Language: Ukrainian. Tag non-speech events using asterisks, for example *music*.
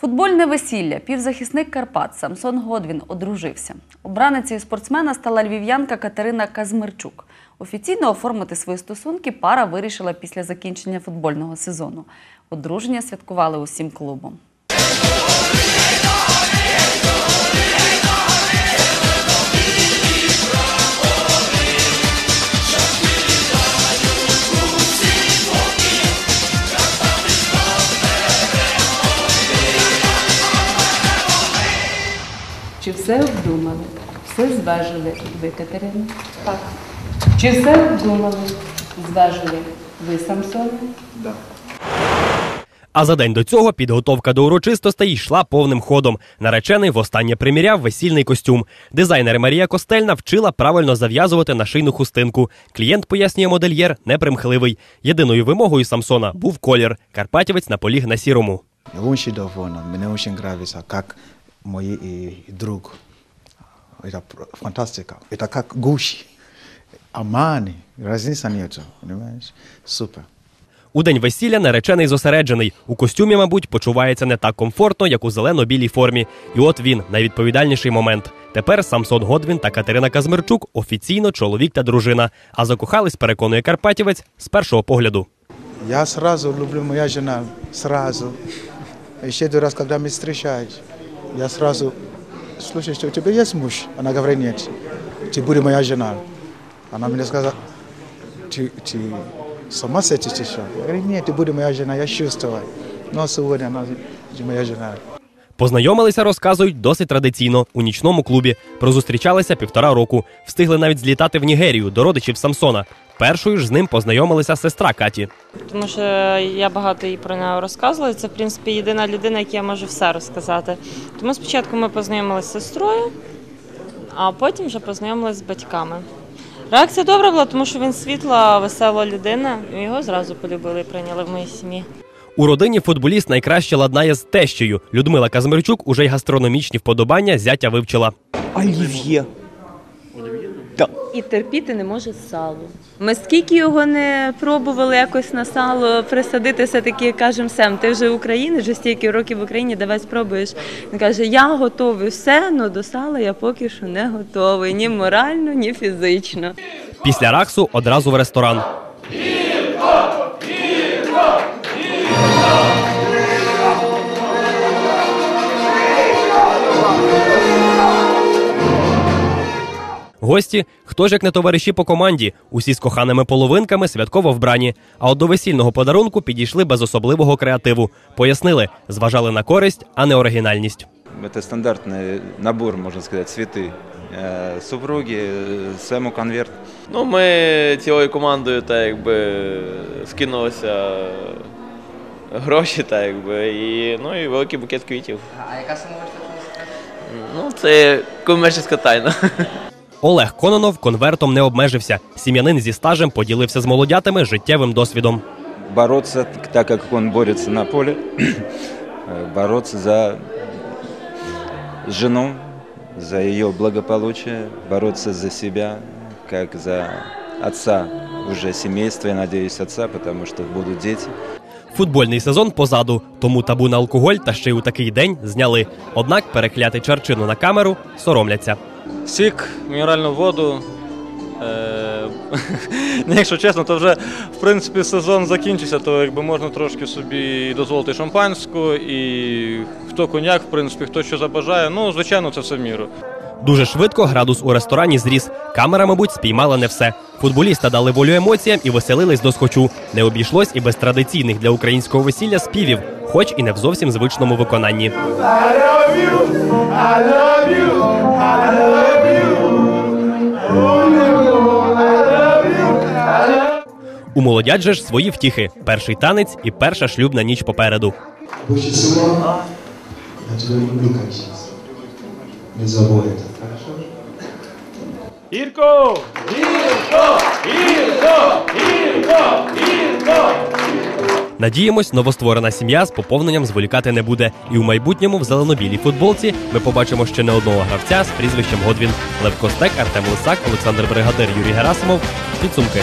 Футбольне весілля. Півзахисник Карпат Самсон Годвін одружився. Обраницею спортсмена стала львів'янка Катерина Казмирчук. Офіційно оформити свої стосунки пара вирішила після закінчення футбольного сезону. Одруження святкували усім клубом. Чи все обдумали? Все зважили ви, Катерина? Так. Чи все обдумали? Зважили ви, Самсон? А за день до цього підготовка до урочистостей йшла повним ходом. Наречений востаннє приміряв весільний костюм. Дизайнер Марія Костельна вчила правильно зав'язувати на шийну хустинку. Клієнт, пояснює модельєр, непримхливий. Єдиною вимогою Самсона був колір. Карпатівець наполіг на сірому. Очень довольна, мне очень нравится, как мой и друг. Это пр- фантастика. Это как гуши. Амани. Разница нету, понимаешь? Супер. У день весілля наречений зосереджений. У костюмі, мабуть, почувається не так комфортно, як у зелено-білій формі. І от він найвідповідальніший момент. Тепер Самсон Годвін та Катерина Казмирчук офіційно чоловік та дружина. А закохались, переконує Карпатівець, з першого погляду. Я сразу люблю моя жена. Сразу. Еще один раз, когда мы встречаемся, я сразу, слушай, что у тебя есть муж? Она говорит, нет. Ты будешь моя жена. Она мне сказала, ты, ты с ума сойти еще? Я говорю, нет, ты будешь моя жена, я чувствую. Но сегодня она моя жена. Познайомилися, розказують, досить традиційно у нічному клубі. Прозустрічалися півтора року. Встигли навіть злітати в Нігерію до родичів Самсона. Першою ж з ним познайомилася сестра Каті. Тому що я багато їй про нього розказувала. Це, в принципі, єдина людина, якій я можу все розказати. Тому спочатку ми познайомилися з сестрою, а потім вже познайомилися з батьками. Реакція добра була, тому що він світла, весела людина. і Його зразу полюбили і прийняли в моїй сім'ї. У родині футболіст найкраще ладнає з тещею. Людмила Казмирчук уже й гастрономічні вподобання зятя вивчила. Олів'є. І терпіти не може сало. Ми скільки його не пробували якось на сало присадити, все-таки кажемо, Сем, ти вже українець, вже стільки років в Україні, давай спробуєш. Він каже, я готовий все, але до сала я поки що не готовий, ні морально, ні фізично. Після раксу одразу в ресторан. Гості, хто ж як не товариші по команді, усі з коханими половинками святково вбрані. А от до весільного подарунку підійшли без особливого креативу. Пояснили, зважали на користь, а не оригінальність. Это стандартный набор, можно сказать, цветы. Э, Супруги, э, Сэму конверт. Ну, ми цілою командою так якби скинулися гроші, так якби, і, ну, і великий букет квітів. А яка сама Ну, це комерційна тайна. Олег Кононов конвертом не обмежився. Сім'янин зі стажем поділився з молодятами життєвим досвідом. Бороться, так как он борется на поле, э, *clears throat* бороться за жену, за ее благополучие, бороться за себя, как за отца уже семейства, я надеюсь, отца, потому что будут дети. Футбольний сезон позаду, тому табу на алкоголь та ще й у такий день зняли. Однак перекляти чарчину на камеру соромляться. Сік, мінеральну воду. Е, *laughs* ну, якщо чесно, то вже в принципі сезон закінчився, то якби можна трошки собі дозволити шампанську і хто коньяк, в принципі, хто що забажає. Ну, звичайно, це все в міру. Дуже швидко градус у ресторані зріс. Камера, мабуть, спіймала не все. Футболіста дали волю емоціям і веселились до схочу. Не обійшлось і без традиційних для українського весілля співів, хоч і не в зовсім звичному виконанні. У молодят же ж свої втіхи: перший танець і перша шлюбна ніч попереду. Не хорошо? Ірко! Ірко! Ірко! Ірко! Ірко! Надіємось, новостворена сім'я з поповненням зволікати не буде. І у майбутньому в зеленобілій футболці ми побачимо ще не одного гравця з прізвищем Годвін. Лев Костек, Артем Лисак, Олександр Бригадир, Юрій Герасимов. Підсумки.